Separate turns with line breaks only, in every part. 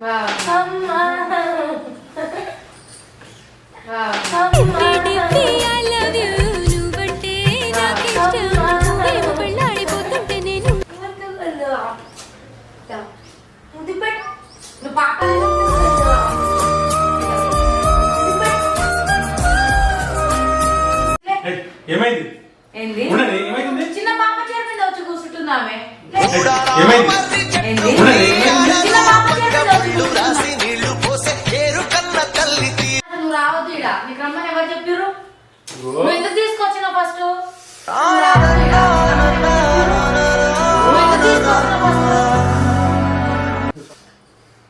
Wow. ఇడ నీకు రమ్మని ఎవరు చెప్పారు నువ్వు ఎందుకు తీసుకొచ్చినావు ఫస్ట్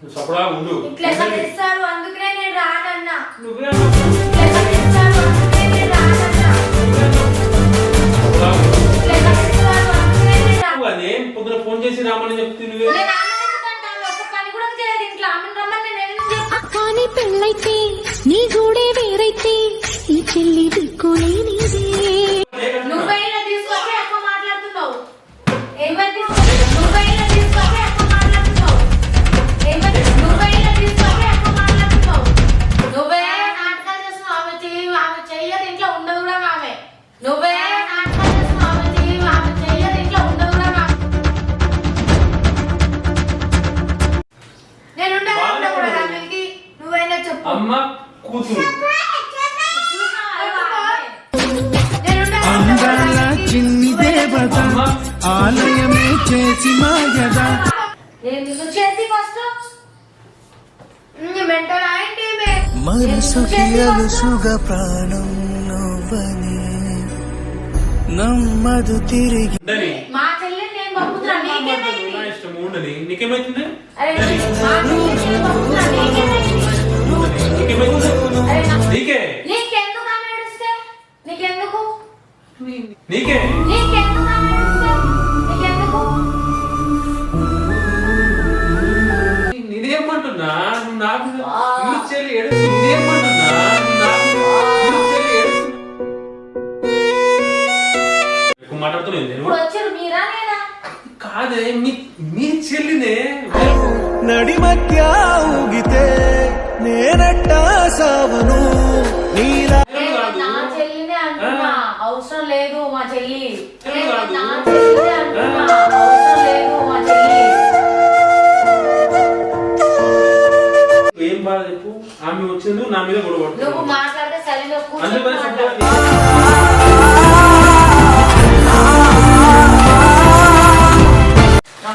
సపడా ఉండు.
ఇట్లా అందుకనే నేను రానన్నా.
నువ్వే అదేం పొద్దున ఫోన్ చేసి రామని చెప్తే నువ్వే?
కానీ పెళ్ళైతే నీ గూడే ఈ చెల్లి
ఆలయమే చేసి మాయద?
మనసుకి అలుసుగా ప్రాణం నువ్వని నమ్మదు తిరిగి.
ఉండని
మా చెల్లి నేను పంపుతున్నా నీకేమైంది?
నా ఇష్టం ఉండని నీకేమైతుంది?
అరే మా చెల్లి నేను పంపుతున్నా నీకేమైంది?
నీకేమైతుంది?
అరే నా-
నీకే.
నీకెందుకు ఆమె ఏడుస్తే? నీకెందుకు?
నీకే. మీ మీ చెల్లినే
నడి మధ్య ఊగితే నేనట్ట సావను. నీలా
నా చెల్లినే అంటున్నా. అవసరం లేదు మా చెల్లి. నేను
కాదు.
నా చెల్లినే అంటున్నా. అవసరం లేదు మా చెల్లి.
ఏం బాధ చెప్పు? ఆమె వచ్చింది నా మీద గొడవ
నువ్వు మాట్లాడితే సరిగా
అందుకని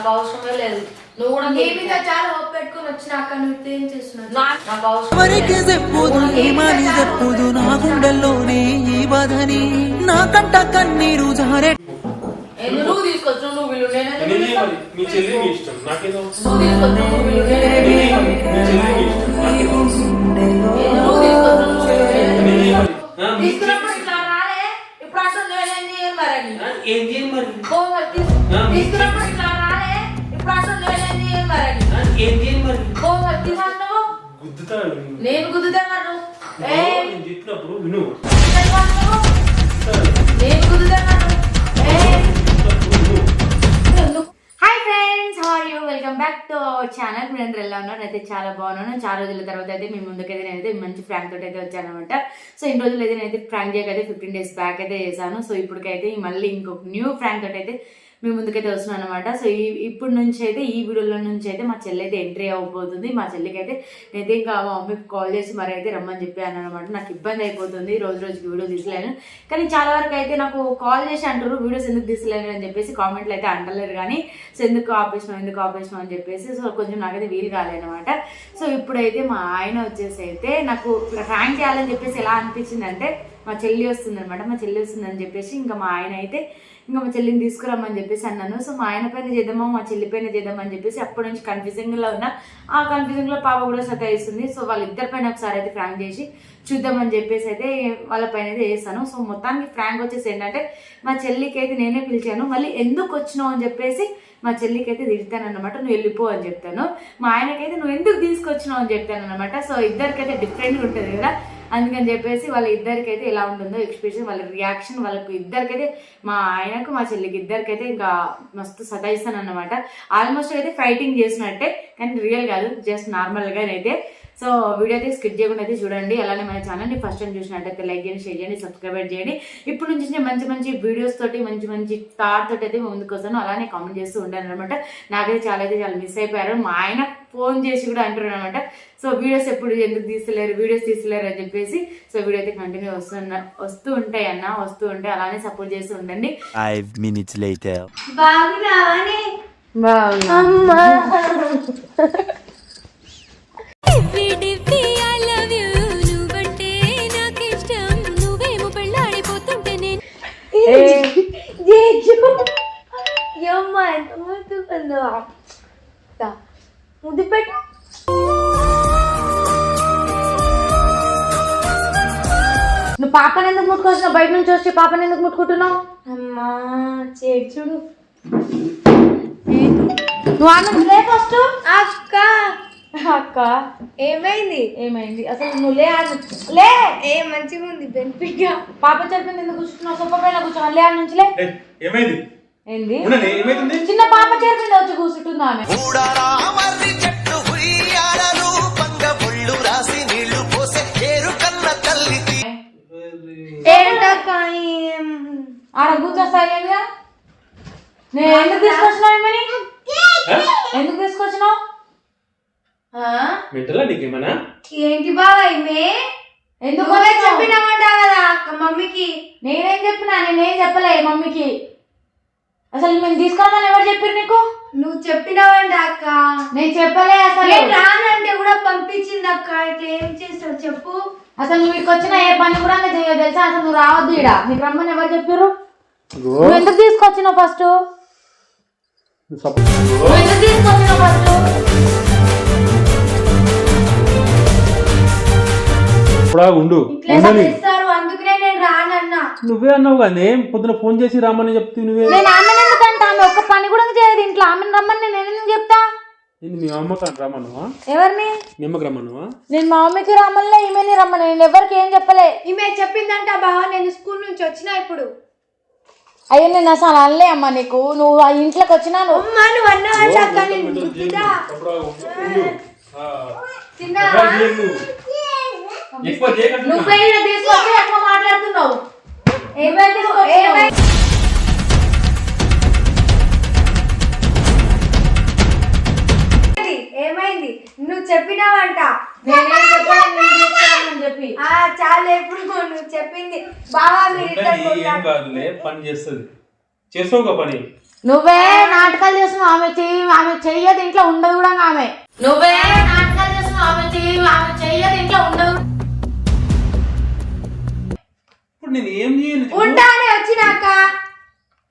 నాకు అవసరమే లేదు. నువ్వు కూడా
నీ మీద చాలా హోప్ పెట్టుకొని వచ్చినాక నువ్వు ఏం చేస్తున్నావు?
నా- నాకు అవసరం
ఎవరికి చెప్పుదు ఏమని చెప్పుదు? నా గుండెల్లోనే ఈ బాధని. నా కంట కన్నీరు జారే
ఎందుకు నువ్వు తీసుకొచ్చు నువ్వు వీళ్ళు నేను ఎందుకు
నేనే
తీసుకొచ్చు?
మరి మీ చెల్లి మీ ఇష్టం నాకేదో
నువ్వు తీసుకొచ్చు నువ్వు వీళ్ళు నేను ఎందుకు
నేనే
తీసుకొచ్చు?
మరి మీ చెల్లి మీ ఇష్టం నాకేదో.
ఎందుకు తీసుకొచ్చు నువ్వు వీళ్ళు నేను ఎందుకు
నేనే మరి
తీసుకొచ్చు?
ఆ, మీ
తీసుకున్నప్పుడు ఇట్లా రాలే. ఇప్పుడు నేనేం చేయాలి మరి?
ఏం చేయాలి
తీసుకున్నప్పుడు
గుద్దుతాడు
నేను. కుదుతా మరి
నేను చెప్పినప్పుడు విను.
నేను? Hi friends how are you welcome back to our channel మీరు అందరూ ఎలా ఉన్నారు? అయితే చాలా బాగున్నాను. చాలా రోజుల తర్వాత అయితే మీ ముందుకైతే నేనైతే మంచి ఫ్రాంక్ తోటి అయితే వచ్చాను అనమాట సో ఇన్ని రోజులు అయితే నేనైతే ఫ్రాంక్ చేయకైతే ఫిఫ్టీన్ డేస్ బ్యాక్ అయితే చేశాను. సో ఇప్పటికైతే మళ్ళీ ఇంకొక న్యూ ఫ్రాంక్ తోటి అయితే మీ ముందుకైతే వస్తున్నాను అనమాట సో ఈ ఇప్పుడు నుంచి అయితే ఈ వీడియోలో నుంచి అయితే మా చెల్లి అయితే ఎంట్రీ అవ్వబోతుంది. మా చెల్లికి అయితే నేనైతే ఇంకా మా మమ్మీకి కాల్ చేసి మరి అయితే రమ్మని చెప్పాను అనమాట నాకు ఇబ్బంది అయిపోతుంది. రోజు రోజుకి వీడియో తీసలేను. కానీ చాలా వరకు అయితే నాకు కాల్ చేసి అంటారు వీడియోస్ ఎందుకు తీసలేను? అని చెప్పేసి కామెంట్లు అయితే అంటలేరు కానీ సో ఎందుకు ఆపేసినాం ఎందుకు ఆపేసినాం అని చెప్పేసి సో కొంచెం నాకైతే వీలు కాలేనమాట సో ఇప్పుడైతే మా ఆయన వచ్చేసి అయితే నాకు ర్యాంక్ చేయాలని చెప్పేసి ఎలా అనిపించిందంటే మా చెల్లి వస్తుంది అనమాట మా చెల్లి వస్తుందని చెప్పేసి ఇంకా మా ఆయన అయితే ఇంకా మా చెల్లిని తీసుకురామని చెప్పేసి అన్నాను. సో మా ఆయన పైన చేద్దామా? మా చెల్లి పైన చేద్దామని చెప్పేసి అప్పటి నుంచి కన్ఫ్యూజింగ్లో ఉన్న. ఆ కన్ఫ్యూజింగ్లో పాప కూడా సతాయిస్తుంది సో వాళ్ళిద్దరి పైన ఒకసారి అయితే ఫ్రాంక్ చేసి చూద్దామని చెప్పేసి అయితే వాళ్ళ పైన అయితే వేస్తాను సో మొత్తానికి ఫ్రాంక్ వచ్చేసి ఏంటంటే మా చెల్లికి అయితే నేనే పిలిచాను. మళ్ళీ ఎందుకు వచ్చినావు? అని చెప్పేసి మా చెల్లికి అయితే తిడతాను అనమాట నువ్వు వెళ్ళిపో అని చెప్తాను. మా ఆయనకైతే నువ్వు ఎందుకు తీసుకొచ్చినావు? అని చెప్తాను అనమాట సో ఇద్దరికైతే డిఫరెంట్గా ఉంటుంది కదా. అందుకని చెప్పేసి వాళ్ళ ఇద్దరికైతే ఎలా ఉంటుందో ఎక్స్ప్రెషన్ వాళ్ళ రియాక్షన్ వాళ్ళకు ఇద్దరికైతే మా ఆయనకు మా చెల్లికి ఇద్దరికైతే ఇంకా మస్తు సతాయిస్తాను అనమాట ఆల్మోస్ట్ అయితే ఫైటింగ్ చేసినట్టే కానీ రియల్ కాదు జస్ట్ నార్మల్గానైతే. సో వీడియో అయితే స్కిప్ చేయకుండా అయితే చూడండి. అలానే మన ఛానల్ని ఫస్ట్ టైం చూసినట్టయితే లైక్ చేయండి షేర్ చేయండి సబ్స్క్రైబ్ చేయండి. ఇప్పుడు నుంచి నేను మంచి మంచి వీడియోస్ తోటి మంచి మంచి థాట్ తోటి అయితే ముందుకు వస్తాను. అలానే కామెంట్ చేస్తూ ఉంటాను అనమాట నాకైతే చాలా అయితే చాలా మిస్ అయిపోయారు. మా ఆయన ఫోన్ చేసి కూడా అంటున్నారు అనమాట సో వీడియోస్ ఎప్పుడు ఎందుకు తీస్తలేరు వీడియోస్ తీస్తలేరు అని చెప్పేసి. సో వీడియో అయితే కంటిన్యూ వస్తున్న వస్తూ ఉంటాయి అన్న వస్తూ ఉంటాయి. అలానే సపోర్ట్ చేస్తూ ఉండండి.
బాగున్నావని ముద్దు పెట్టు.
నువ్వు పాపని ఎందుకు ముట్టుకొచ్చినావు బయట నుంచి వచ్చి పాపని ఎందుకు ముట్టుకుంటున్నావు?
అమ్మా చేడు చూడు.
నువ్వు ఆమె లే ఫస్ట్.
అక్క.
అక్క
ఏమైంది?
ఏమైంది? అసలు నువ్వు లే ఆడ లే!
ఏ మంచిగా ఉంది బెనిఫిట్గా
పాప చెప్పింది ఎందుకు కూర్చున్నావు? సొప్ప పైన కూర్చో లే ఆడ నుంచి లే.
ఏమైంది?
ఏంది? చిన్న పాప చేరుకుంది వచ్చి కూర్చుంటుంది ఆమె? ఆడ నేను ఎందుకు తీసుకొచ్చినావు ఏమని? ఎందుకు తీసుకొచ్చినావు?
మెంటలా నీకేమన్నా
ఏంటి బావ ఈమె
ఎందుకు?
చెప్పినామంటా కదా అక్క మమ్మీకి.
నేనేం చెప్పినా నేనేం చెప్పలే మమ్మీకి. అసలు మేము తీసుకోమని ఎవరు చెప్పారు నీకు?
నువ్వు చెప్పినావంట అక్క.
నేను చెప్పలే అసలు.
రానంటే కూడా పంపించింది అక్క. ఇట్లా ఏం చేస్తావు చెప్పు.
అసలు నువ్వు ఇక్కడికి వచ్చిన ఏ పని కూడా చేయదు తెలుసా? అసలు నువ్వు రావద్దు ఈడ. నీకు రమ్మని ఎవరు చెప్పారు నువ్వు ఎందుకు తీసుకొచ్చినావు ఫస్ట్ నువ్వు ఎందుకు తీసుకొచ్చినావు ఫస్ట్
ఇప్పుడు ఉండు ఉండని. నువ్వే అన్నావు కదా పొద్దున ఫోన్ చేసి రామని చెప్తే నువ్వే?
నేను ఆమెను ఎందుకంటే? ఆమె ఒక్క పని కూడా చేయదు ఇంట్లో. ఆమెను రమ్మని నేను ఎందుకు చెప్తా?
ఏంది మీ అమ్మకి రమ్మన్నావా?
ఎవరిని?
మీ అమ్మకి రమ్మన్నావా?
నేను మా మమ్మీకి రమ్మలే ఈమెని రమ్మని. నేను ఎవరికి ఏం చెప్పలే.
ఈమె చెప్పిందంట బావ నేను స్కూల్ నుంచి వచ్చినా ఇప్పుడు.
అయ్యో నేను అసలు అనలే అమ్మా నీకు. నువ్వు ఆ ఇంట్లోకి వచ్చినా నువ్వు
అమ్మా నువ్వు అన్నావంట అక్క నేను గుర్తుదా తిన్నావా
ఎక్కువ చేయకండి
నువ్వే ఈడ తీసుకొచ్చి ఎక్కువ మాట్లాడుతున్నావు. ఏమై?
ఏమైంది? ఏమైంది? నువ్వు చెప్పినావంట.
నేనేం నేను చెప్పి.
ఆ చాలా ఎప్పుడు నువ్వు చెప్పింది. బావా మీరు ఇద్దరు
ఉండని ఏం కాదులే పని చేస్తుంది. చేస్తావుగా పని.
నువ్వే నాటకాలు చేస్తున్నావు. ఆమె చెయ్యి ఆమె చెయ్యదు ఇంట్లో ఉండదు కూడా ఆమె. నువ్వే నాటకాలు చేస్తున్నావు. ఆమె చెయ్యి ఆమె చెయ్యదు ఇంట్లో ఉండదు.
ఇప్పుడు నేను ఏం చేయను చెప్పు?
ఉంటానే వచ్చినాక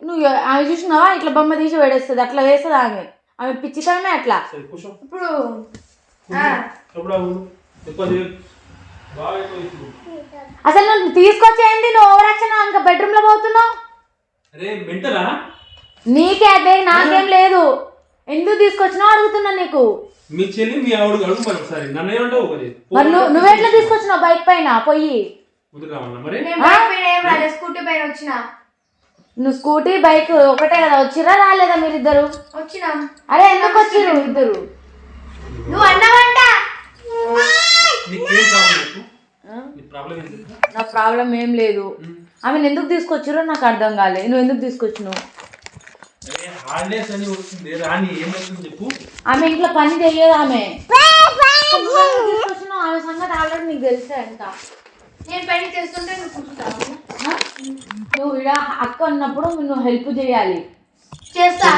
నువ్వు ఆమె చూసినావా? ఇట్లా బొమ్మ తీసి పడేస్తుంది అట్లా వేస్తుంది ఆమె. ఆమె పిచ్చితనమే అట్లా.
సరే కూర్చో.
ఇప్పుడు ఆ,
ఎప్పుడు ఆగు. ఎక్కువ చేయ బాగా ఎక్కువ ఇప్పుడు
అసలు నువ్వు తీసుకొచ్చేయండి నువ్వు ఓవర్ యాక్షన్ ఇంకా బెడ్రూమ్లో పోతున్నావు?
అరే మెంటలా?
నీకే అదే నాకేం లేదు. ఎందుకు తీసుకొచ్చినావు? అడుగుతున్నా నీకు.
మీ చెల్లి మీ ఆవిడ అడుగు మరి ఒకసారి. నన్ను ఏమంటావు మరి
మరి నువ్వు నువ్వెట్లా తీసుకొచ్చినావు బైక్ పైన? పొయ్యి
ముందుకు మరి?
స్కూటీ పైన వచ్చినా.
నువ్వు స్కూటీ బైక్ ఒకటే కదా వచ్చిరా రాలేదా మీరిద్దరు?
వచ్చినాం.
అరే ఎందుకు వచ్చిర్రు ఇద్దరు
నువ్వు అన్నావంట.
నీకేం కావాలి చెప్పు. నీ ప్రాబ్లం ఏంటి?
నా ప్రాబ్లం ఏం లేదు. ఆమెను ఎందుకు తీసుకొచ్చిరో నాకు అర్థం కాలే. నువ్వు ఎందుకు తీసుకొచ్చినావు?
అరే హాలిడేస్ అని వస్తుంది రాని ఏమవుతుంది చెప్పు.
ఆమె ఇంట్లో పని తెలియదు ఆమె. తీసుకొచ్చినావు? ఆమె సంగతి ఆల్రెడీ నీకు తెలుసా ఎంత?
నేను పని చేస్తుంటే నువ్వు కూర్చుంటావు?
నువ్వు ఇలా అక్క ఉన్నప్పుడు నువ్వు హెల్ప్ చేయాలి.
చేస్తా.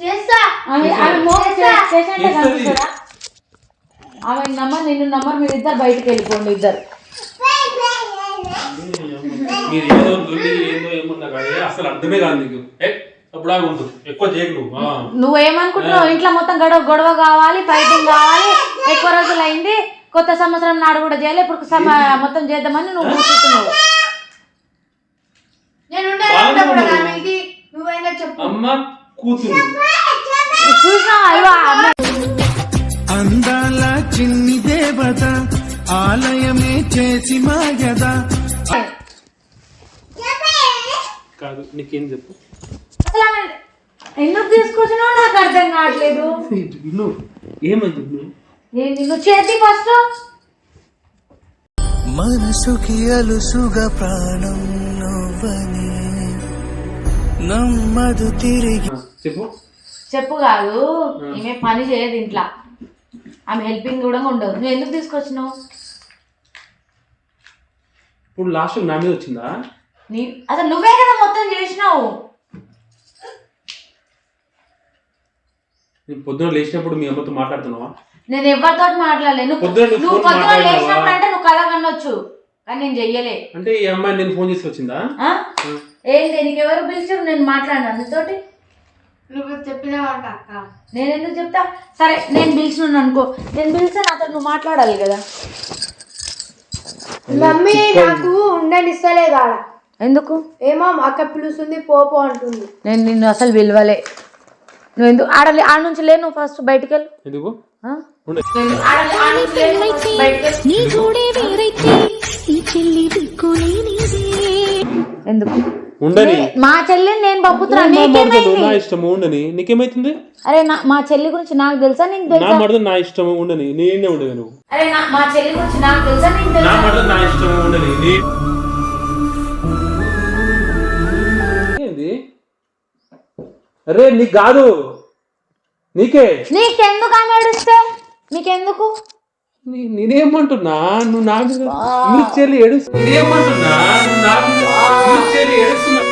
చేస్తా
ఆమె ఆమె మోసం. చేసినట్టే. కనిపిస్తుందా ఆమె నమ్మర్ నిన్ను నమ్మర్ మీరు ఇద్దరు బయటకు వెళ్ళిపోండి ఇద్దరు.
మీరు ఏదో దొల్లి ఏదో ఏమున్నా కానీ అసలు అర్థమే కాదు నీకు. ఏ అప్పుడు ఆగు ఉంటుంది ఎక్కువ చేయకు నువ్వు.
నువ్వేమనుకుంటున్నావు? ఇంట్లో మొత్తం గొడవ గొడవ కావాలి ఫైటింగ్ కావాలి. ఎక్కువ రోజులు అయింది కొత్త సంవత్సరం నాడు కూడా చేయాలి ఇప్పుడు సమ- మొత్తం చేద్దామని నువ్వు కూర్చుంటున్నావు.
నువ్వైనా చెప్పు.
అమ్మ కూతురు.
అందాల చిన్ని దేవత ఆలయమే చేసి మాయదా.
కాదు నీకేం చెప్పు?
ఎందుకు తీసుకొచ్చినావు నాకు అర్థం కావట్లేదు.
నువ్వు
నేను నిన్ను చేతి ఫస్ట్.
మనసుకి అలుసుగా ప్రాణం నువ్వని నమ్మదు తిరిగి.
చెప్పు.
చెప్పు కాదు ఈమె పని చేయదు ఇంట్లో. ఆమె హెల్పింగ్ కూడా ఉండదు. నువ్వు ఎందుకు తీసుకొచ్చినావు?
ఇప్పుడు లాస్ట్ నా మీద వచ్చిందా?
నీ అసలు నువ్వే కదా మొత్తం చేసినావు.
నేను పొద్దున లేచినప్పుడు మీ అమ్మతో మాట్లాడుతున్నావా?
నేను ఎవరితో మాట్లాడలే. నువ్వు
పొద్దున?
లేచినప్పుడు అంటే నువ్వు కళ కనొచ్చు. కానీ నేను చెయ్యలే.
అంటే ఈ అమ్మాయి నేను ఫోన్ చేసి వచ్చిందా
ఆ? ఏంటి నీకు ఎవరు పిలిచారు నేను మాట్లాడినా నీతోటి
నువ్వు చెప్పినావంట అక్క.
నేను ఎందుకు చెప్తా? సరే నేను పిలిచినాను అనుకో. నేను పిలిస్తే నాతో నువ్వు మాట్లాడాలి కదా.
మమ్మీ నాకు ఉండనిస్తలేదు ఆడ.
ఎందుకు?
ఏమో అక్క పిలుస్తుంది పోపో అంటుంది.
నేను నిన్ను అసలు విలువలే నువ్వు ఎందుకు ఆడ ఆడ నుంచి లే నువ్వు ఫస్ట్ బయటికి వెళ్ళు
ఎందుకు?
నీ
ఎందుకు?
ఉండని.
మా చెల్లిని నేను పంపుతున్నా
నా నా ఇష్టము ఉండని. నీకేమైతుంది?
అరే నా మా చెల్లి గురించి నాకు తెలుసా? నీకు
నా
తెలుసా?
మరదలు నా ఇష్టము ఉండని. నేనే ఉండదు నువ్వు.
అరే నా మా చెల్లి గురించి నాకు తెలుసా? నీకు
నా
తెలుసా
మరదలు నా ఇష్టము ఉండని. నీ ఏంది? అరే నీకు కాదు. నీకే?
నీకెందుకు ఏడుస్తే నీకెందుకు?
నేనేమంటున్నా? నువ్వు నా మీద నీ చెల్లి ఏడుస్తు నేనేమంటున్నా? నువ్వు నా మీద నీ చెల్లి ఏడుస్తున్నా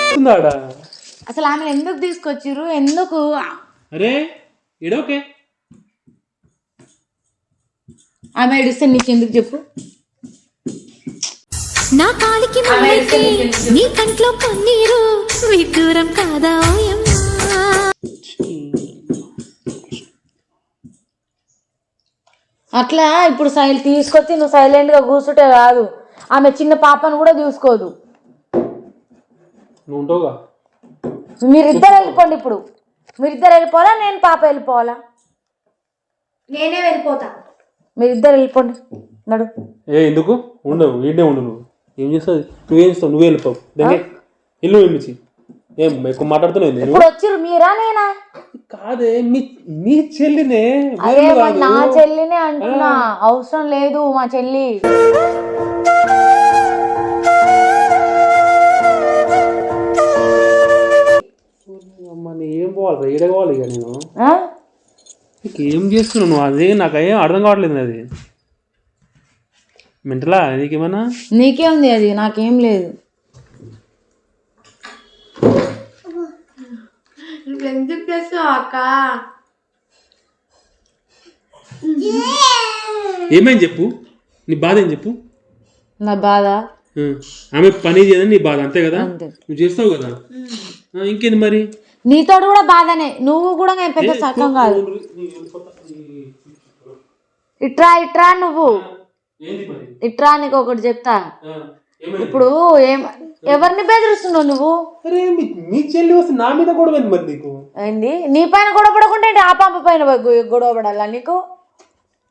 ఏడుస్తున్నాడా?
అసలు ఆమె ఎందుకు తీసుకొచ్చిర్రు? ఎందుకు?
అరే ఏడోకే
ఆమె ఏడుస్తే నీకెందుకు చెప్పు.
నా కాలికి నీ కంట్లో కన్నీరు విడ్డూరం కాదా
అట్లా ఇప్పుడు సైల్ తీసుకొచ్చి నువ్వు సైలెంట్గా కూర్చుంటే కాదు. ఆమె చిన్న పాపను కూడా చూసుకోదు. మీరిద్దరు వెళ్ళిపోండి ఇప్పుడు. మీరిద్దరు వెళ్ళిపోవాలా? నేను పాప వెళ్ళిపోవాలా?
నేనే వెళ్ళిపోతా.
మీరిద్దరు వెళ్ళిపోండి. నడు.
ఏ ఎందుకు? ఉండవు. ఉండు నువ్వు. ఏం చేస్తావు? నువ్వేం చేస్తావు? నువ్వే వెళ్ళిపోవు దాన్ని ఇల్లు వెళ్ళిచి ఏం ఎక్కువ మాట్లాడుతున్నావు
ఇప్పుడు మీరా నేనా?
కాదే మీ మీ చెల్లినే.
మరి. నా చెల్లినే అంటున్నా. అవసరం లేదు మా చెల్లి.
అమ్మ ఏం పోవాలి ఏడ పోవాలి ఇక నేను.
ఆ?
నీకు ఏం చేస్తున్నావు నువ్వు? అదే నాకు ఏం అర్థం కావట్లేదు అది మెంటలా? నీకేమన్నా?
నీకే ఉంది అది నాకేం లేదు.
ఎందుకు అక్క?
ఏమైంది చెప్పు? నీ బాధ ఏం చెప్పు?
నా బాధ?
ఆ, ఆమె పని చేయదని నీ బాధ అంతే కదా?
అంతే.
నువ్వు చేస్తావు కదా? ఆ, ఇంకేంది మరి?
నీతోడు కూడా బాధనే నువ్వు కూడా నేను పెద్ద సక్కం కాదు. ఇట్రా ఇట్రా నువ్వు. ఇట్రా నీకు ఒకటి చెప్తా? ఇప్పుడు ఏం ఎవరిని బెదిరిస్తున్నావు నువ్వు?
మీ చెల్లి వస్తే నా మీద మరి నీకు?
ఏంది? నీ పైన గొడవ పడకుంటే ఏంటి? ఆ పాప పైన గొడవ పడాలా నీకు?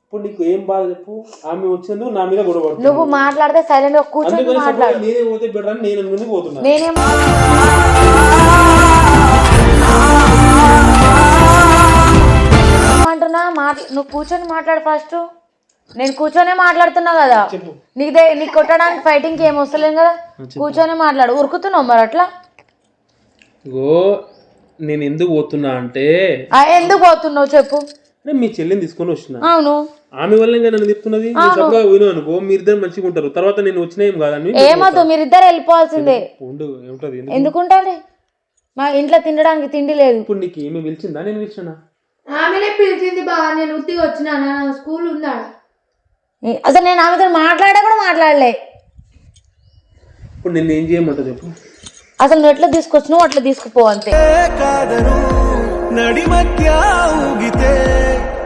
ఇప్పుడు నీకు ఏం బాధ చెప్పు? ఆమె వచ్చినందుకు నా మీద గొడవ
నువ్వు మాట్లాడితే సైలెంట్గా కూర్చొని మాట్లాడు.
నేనే పోతే బెటర్ అని నేను ముందుకు పోతున్నా.
నేనేం ఏమంటున్నా? మాట్లా నువ్వు కూర్చొని మాట్లాడు ఫస్ట్ నేను కూర్చొనే మాట్లాడుతున్నా కదా. నీకు నీకు కొట్టడానికి ఫైటింగ్ ఏం వస్తలేం కదా. కూర్చొని మాట్లాడు. ఉరుకుతున్నావు మరి అట్లా?
ఇగో నేను ఎందుకు పోతున్నా అంటే
ఆ, ఎందుకు పోతున్నావు చెప్పు.
అరే మీ చెల్లిని తీసుకొని వచ్చిన.
అవును.
ఆమె వల్ల ఇంకా నన్ను తిప్పుతున్నది? నేను అనుకో మీరిద్దరు మంచిగా ఉంటారు. తర్వాత నేను వచ్చిన ఏం కాదని
ఏమొద్దు మీరిద్దరు వెళ్ళిపోవాల్సిందే.
ఉండు ఏమిటది? ఎందుకు?
ఎందుకుంటారు? మా ఇంట్లో తినడానికి తిండి లేదు.
ఇప్పుడు నీకు ఏమి పిలిచిందా? నేను పిలిచినా.
ఆమెనే పిలిచింది బాగా నేను ఉత్తిగా వచ్చినా. స్కూల్ ఉందా?
అసలు నేను ఆమెతో మాట్లాడా కూడా మాట్లాడలే.
ఇప్పుడు నేను ఏం చేయమంటావు చెప్పు.
అసలు నువ్వు ఎట్లా తీసుకొచ్చినావు అట్లా తీసుకుపో అంతే.
కాదను నడి మధ్య ఊగితే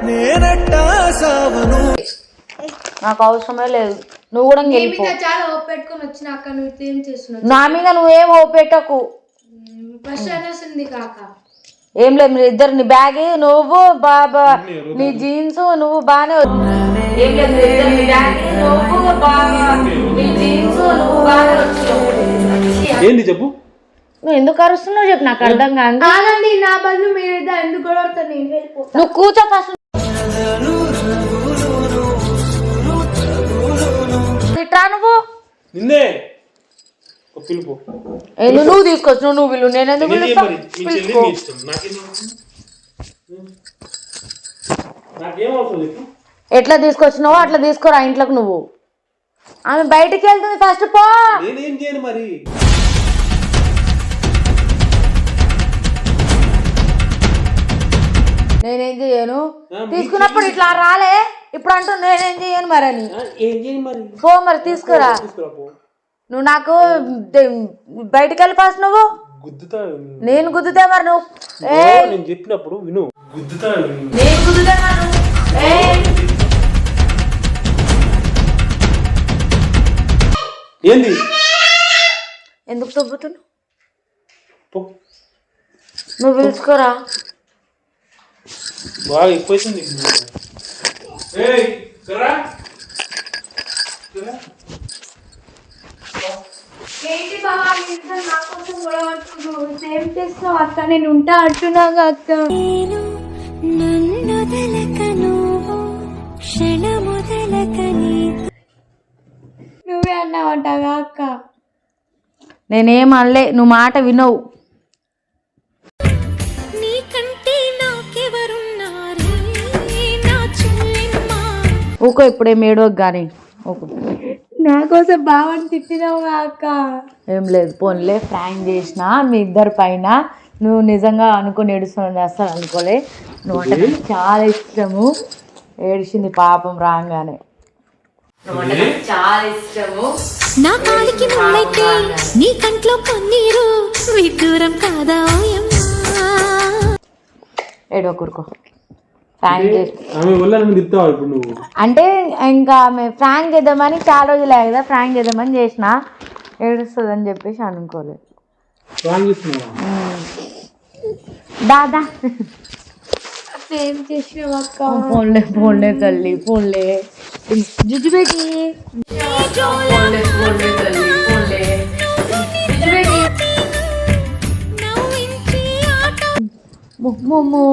నేనట్టా సావను.
నాకు అవసరమే లేదు. నువ్వు కూడా వెళ్ళిపో
మీద చాలా ఓపు పెట్టుకొని వచ్చిన అక్క నువ్వు ఏం చేస్తున్నావు?
నా మీద నువ్వేం ఓపెట్టకు
ఫస్ట్ అనేసింది కాక.
ఏం లేదు మీరు ఇద్దరు నీ బ్యాగ్ నువ్వు బాబా నీ జీన్స్ నువ్వు బాగానే ఏం లేదు మీరు ఇద్దరు నీ బ్యాగ్ నువ్వు బాబా నీ జీన్స్ నువ్వు బాగానే వచ్చావు
ఏంది చెప్పు?
నువ్వు ఎందుకు అరుస్తున్నావు చెప్పు నాకు అర్థం కాదు.
నా బదులు మీరు ఇద్దరు ఎందుకు గొడవడతారు నేను వెళ్ళిపోతా.
నువ్వు కూర్చో ఫస్ట్. నువ్వు.
నిన్నే. పిలుపు.
నువ్వు తీసుకొచ్చు నువ్వు వీళ్ళు నేను ఎందుకు పిలుస్తా? పిలుచుకో. ఎట్లా తీసుకొచ్చినావో అట్లా తీసుకోరా ఇంట్లోకి నువ్వు. ఆమె బయటికి వెళ్తుంది. ఫస్ట్ పో.
నేనేం చేయను మరి?
నేనేం చేయను? తీసుకున్నప్పుడు ఇట్లా రాలే. ఇప్పుడు అంటూ నేనేం చేయను మరి అని.
ఏం చేయను మరి?
పో మరి తీసుకురా. నువ్వు నాకు బయటికి వెళ్ళి ఫస్ట్ నువ్వు నేను గుద్దుతే మరి నువ్వు.
నేను చెప్పినప్పుడు విను. గుద్దుతా
నేను. గుద్దుతే మరి నువ్వు. ఏయ్.
ఏంది?
ఎందుకు తొబ్బుతున్నావు. నువ్వు పిలుచుకోరా.
బాగా ఎక్కువైతుంది ఏయ్, కర్రా. కర్రా.
ఏంటి బాబా మీరు నా కోసం గొడవ పడుతున్నారు ఏం చేస్తావు అక్క నేను ఉంటా అంటున్నాగా అక్క
నువ్వు
అన్నావంటగా అక్క
నేనేం అనలే నువ్వు మాట వినవు. ఊకో ఇప్పుడే మేడోకి కానీ
నా కోసం బావని తిట్టినావుగా అక్క
ఏం లేదు పోన్లే ఫ్రాంక్ చేసిన మీ ఇద్దరి పైన నువ్వు నిజంగా అనుకుని ఏడుస్తున్నావు అసలు అనుకోలే. నువ్వు అంటే చాలా ఇష్టము. ఏడిచింది పాపం రాగానే. చాలా ఇష్టము.
నా కాలికి ముళ్ళైతే నీ కంట్లో కన్నీరు విడ్డూరం కాదా
ఏడో కూరుకో. అంటే ఇంకా ఆమె ఫ్రాంక్ చేద్దామని చాలా రోజులు కదా ఫ్రాంక్ చేద్దామని చేసిన ఏడుస్తుంది అని చెప్పేసి అనుకోలేదు. దాదా. పోన్లే పోన్లే తల్లి పోన్లే. పోన్లే తల్లి పోన్లే. జుజు బేటి మొమ్మో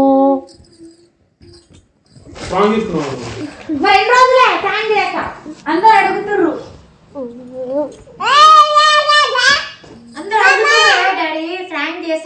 అందరూ అడుగుతుర్రు.
డాడీ ఫ్రాంక్ చేస్తారు